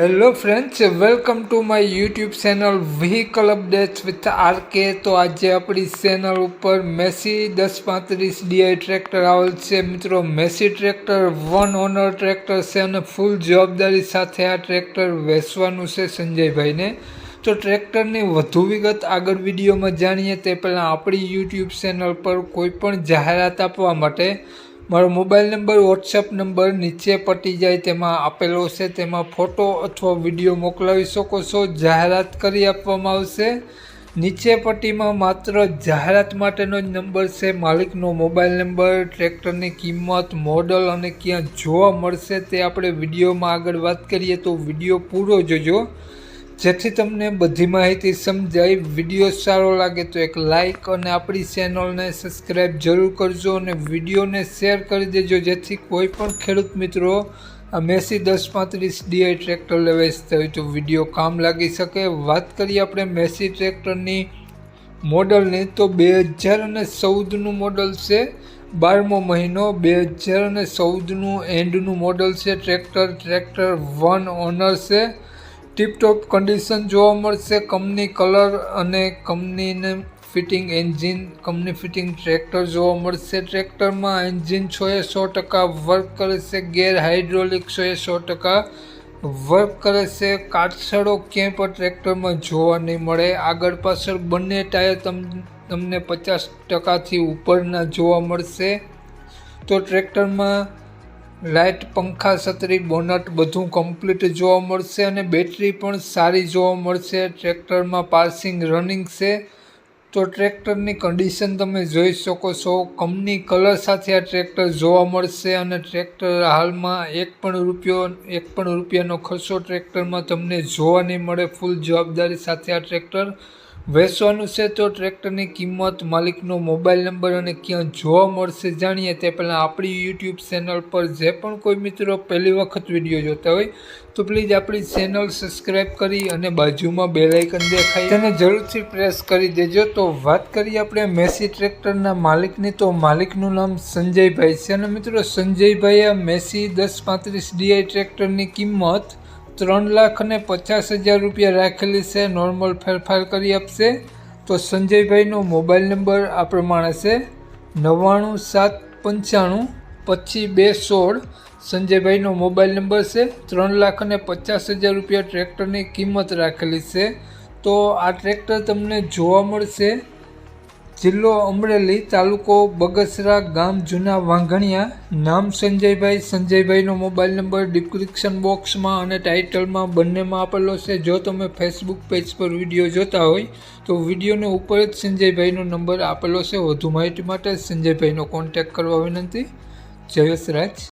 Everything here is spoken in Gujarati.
Hello friends welcome to my YouTube channel vehicle updates with RK તો આજે આપણી ચેનલ ઉપર મેસી દસ પાંત્રીસ ડીઆઈ ટ્રેક્ટર આવેલ છે. મિત્રો Massey tractor one owner tractor છે અને ફૂલ જવાબદારી સાથે આ ટ્રેક્ટર વેચવાનું છે સંજયભાઈને. તો ટ્રેક્ટરની વધુ વિગત આગળ વિડીયોમાં જાણીએ તે પહેલાં આપણી યુટ્યુબ ચેનલ પર કોઈપણ જાહેરાત આપવા માટે મારો મોબાઈલ નંબર, વોટ્સએપ નંબર નીચે પટી જાય, તેમાં આપેલો છે. તેમાં ફોટો અથવા વીડિયો મોકલાવી શકો છો. જાહેરાત કરી આપવામાં આવશે. નીચે પટ્ટીમાં માત્ર જાહેરાત માટેનો જ નંબર છે. માલિકનો મોબાઈલ નંબર, ટ્રેક્ટરની કિંમત, મોડલ અને ક્યાં જોવા મળશે તે આપણે વિડીયોમાં આગળ વાત કરીએ તો વીડિયો પૂરો જોજો. જેથી તમને બધી માહિતી સમજાય વીડિયો સારો લાગે તો એક લાઈક અને આપણી ચેનલને સબસ્ક્રાઈબ જરૂર કરજો અને વિડીયોને શેર કરી દેજો જેથી કોઈ પણ ખેડૂત મિત્રો આ મેસી દસ પાંત્રીસ ડીઆઈ ટ્રેક્ટર લેવા હોય તો વીડિયો કામ લાગી શકે. વાત કરીએ આપણે મેસી ટ્રેક્ટરની મોડલની તો બે હજાર અને ચૌદનું મોડલ છે. બારમો મહિનો બે હજાર અને ચૌદનું એન્ડનું મોડલ છે. ટ્રેક્ટર ટ્રેક્ટર વન ઓનર છે. ટીપટોપ કન્ડિશન જોવા મળશે. કંપની કલર અને કંપનીને fitting engine company fitting tractor જોવા મળશે. ટ્રેક્ટરમાં એન્જિન છો એ સો ટકા વર્ક કરે છે. ગેર હાઇડ્રોલિક છો એ સો ટકા વર્ક કરે છે. કાટછડો ક્યાંય પણ ટ્રેક્ટરમાં જોવા નહીં મળે. આગળ પાછળ બંને ટાયર તમ, તમને પચાસ ટકાથી ઉપરના જોવા મળશે. તો ટ્રેક્ટરમાં લાઇટ, પંખા, છત્રી, બોનટ બધું કમ્પ્લીટ જોવા મળશે અને બેટરી પણ સારી જોવા મળશે. ટ્રેક્ટરમાં પાર્સિંગ રનિંગ છે. તો ટ્રેક્ટરની કન્ડિશન તમે જોઈ શકો છો. કંપની કલર સાથે આ ટ્રેક્ટર જોવા મળશે અને ટ્રેક્ટર હાલમાં એક પણ રૂપિયો, એક પણ રૂપિયાનો ખર્ચો ટ્રેક્ટરમાં તમને જોવા નહીં મળે. ફૂલ જવાબદારી સાથે આ ટ્રેક્ટર વેચવાનું છે તો ટ્રેક્ટરની કિંમત, માલિકનો મોબાઈલ નંબર અને ક્યાં જોવા મળશે જાણીએ તે પહેલાં આપણી યુટ્યુબ ચેનલ પર જે પણ કોઈ મિત્રો પહેલી વખત વીડિયો જોતા હોય, તો પ્લીઝ આપણી ચેનલ સબસ્ક્રાઈબ કરી અને બાજુમાં બે લાઇકન દેખાય. તેને જરૂરથી પ્રેસ કરી દેજો. તો વાત કરીએ આપણે મેસી ટ્રેક્ટરના માલિકની. તો માલિકનું નામ સંજયભાઈ છે. અને મિત્રો, સંજયભાઈએ મેસી દસ પાંત્રીસ ડીઆઈ ટ્રેક્ટરની કિંમત ત્રણ લાખ અને પચાસ હજાર રૂપિયા રાખેલી છે નોર્મલ ફેરફાર કરી આપશે. તો સંજયભાઈનો મોબાઈલ નંબર આ પ્રમાણે છે, નવ્વાણું સાત પંચાણું પછી બે સોળ. સંજયભાઈનો મોબાઈલ નંબર છે, ત્રણ લાખ અને પચાસ હજાર રૂપિયા ટ્રેક્ટરની કિંમત રાખેલી છે. તો આ ટ્રેક્ટર તમને જોવા મળશે. જિલ્લો અમરેલી તાલુકો બગસરા ગામ જૂના વાંઘણિયા, નામ સંજયભાઈ. સંજયભાઈનો મોબાઈલ નંબર ડિસ્ક્રિપ્શન બોક્સમાં અને ટાઇટલમાં બંનેમાં આપેલો છે. જો તમે ફેસબુક પેજ પર વીડિયો જોતા હોય, તો વિડીયોને ઉપર જ સંજયભાઈનો નંબર આપેલો છે. વધુ માહિતી માટે સંજયભાઈનો કોન્ટેક્ટ કરવા વિનંતી. જયેશ રાજ